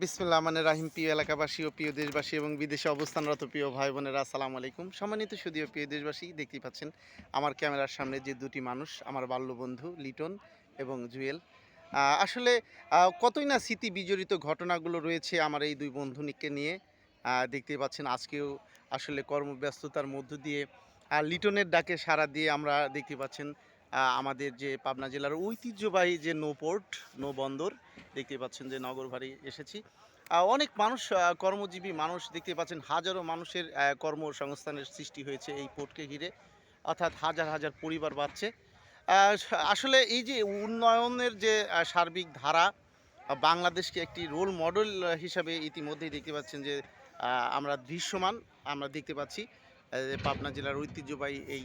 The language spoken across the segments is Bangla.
বিসমুল্লাহ মানে রাহিম, প্রিয় এলাকাবাসী ও প্রিয় দেশবাসী এবং বিদেশে অবস্থানরত প্রিয় ভাই বোনেরা আসসালামু আলাইকুম। সম্মানিত সুদীয় প্রিয় দেশবাসী, দেখতেই পাচ্ছেন আমার ক্যামেরার সামনে যে দুটি মানুষ, আমার বাল্যবন্ধু লিটন এবং জুয়েল। আসলে কতই না স্মৃতি বিজড়িত ঘটনাগুলো রয়েছে আমার এই দুই বন্ধুনিকে নিয়ে। দেখতেই পাচ্ছেন আজকেও আসলে কর্মব্যস্ততার মধ্য দিয়ে লিটনের ডাকে সাড়া দিয়ে আমরা দেখতে পাচ্ছেন আমাদের যে পাবনা জেলার ঐতিহ্যবাহী যে নৌপোর্ট নৌ বন্দর দেখতে পাচ্ছেন যে নগরবাড়ি এসেছি। অনেক মানুষ কর্মজীবী মানুষ দেখতে পাচ্ছেন, হাজারো মানুষের কর্মসংস্থানের সৃষ্টি হয়েছে এই পোর্টকে ঘিরে, অর্থাৎ হাজার হাজার পরিবার বাড়ছে। আসলে এই যে উন্নয়নের যে সার্বিক ধারা বাংলাদেশকে একটি রোল মডেল হিসাবে ইতিমধ্যেই দেখতে পাচ্ছেন যে আমরা দৃশ্যমান, আমরা দেখতে পাচ্ছি। পাবনা জেলার ঐতিহ্যবাহী এই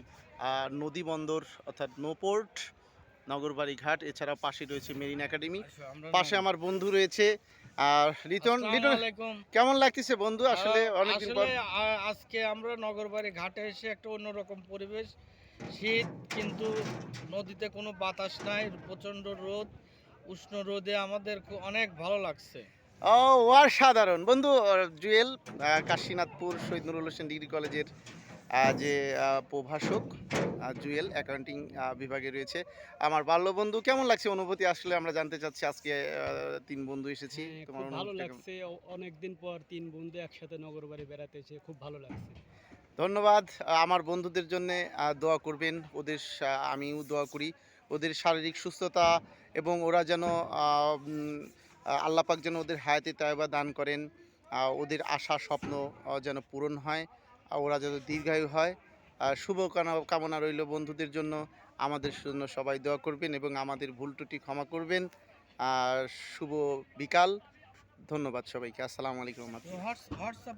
নদী বন্দর অর্থাৎ নোপোর্ট নগরবাড়ি ঘাট এছাড়াও পাশে রয়েছে মেরিন একাডেমি। পাশে আমার বন্ধু রয়েছে আর লিটন লিটন কেমন লাগতেছে বন্ধু? আসলে অনেকদিন পর। আজকে আমরা নগরবাড়ি ঘাটে এসে একটা অন্যরকম পরিবেশ। শীত কিন্তু নদীতে কোনো বাতাস নাই প্রচণ্ড রোদ উষ্ণ রোদে আমাদের অনেক ভালো লাগছে। ও অসাধারণ। বন্ধু জুয়েল কাশীনাথপুর শহীদ নুরুল হোসেন ডিগ্রি কলেজের যে প্রভাষক জুয়েল অ্যাকাউন্টিং বিভাগে রয়েছে আমার বাল্য বন্ধু কেমন লাগছে অনুভূতি? আসলে আমরা জানতে চাচ্ছি আজকে তিন বন্ধু এসেছি। হ্যাঁ, তোমার ভালো লাগছে। অনেকদিন পর তিন বন্ধু একসাথে নগর বাড়ি বেড়াতে এসে খুব ভালো লাগছে। ধন্যবাদ। আমার বন্ধুদের জন্য দোয়া করবেন। ওদের আমিও দোয়া করি। ওদের শারীরিক সুস্থতা এবং ওরা যেন আহ, উম, আহ, আল্লাহ পাক যেন ওদের হায়াতি তাইবা দান করেন ওদের আশা স্বপ্ন যেন পূরণ হয় ওরা যেন দীর্ঘায়ু হয়। শুভ কামনা রইল বন্ধুদের জন্য। আমাদের জন্য সবাই দোয়া করবেন এবং আমাদের ভুল ত্রুটি ক্ষমা করবেন। আর শুভ বিকাল। ধন্যবাদ সবাইকে। আসসালামু আলাইকুম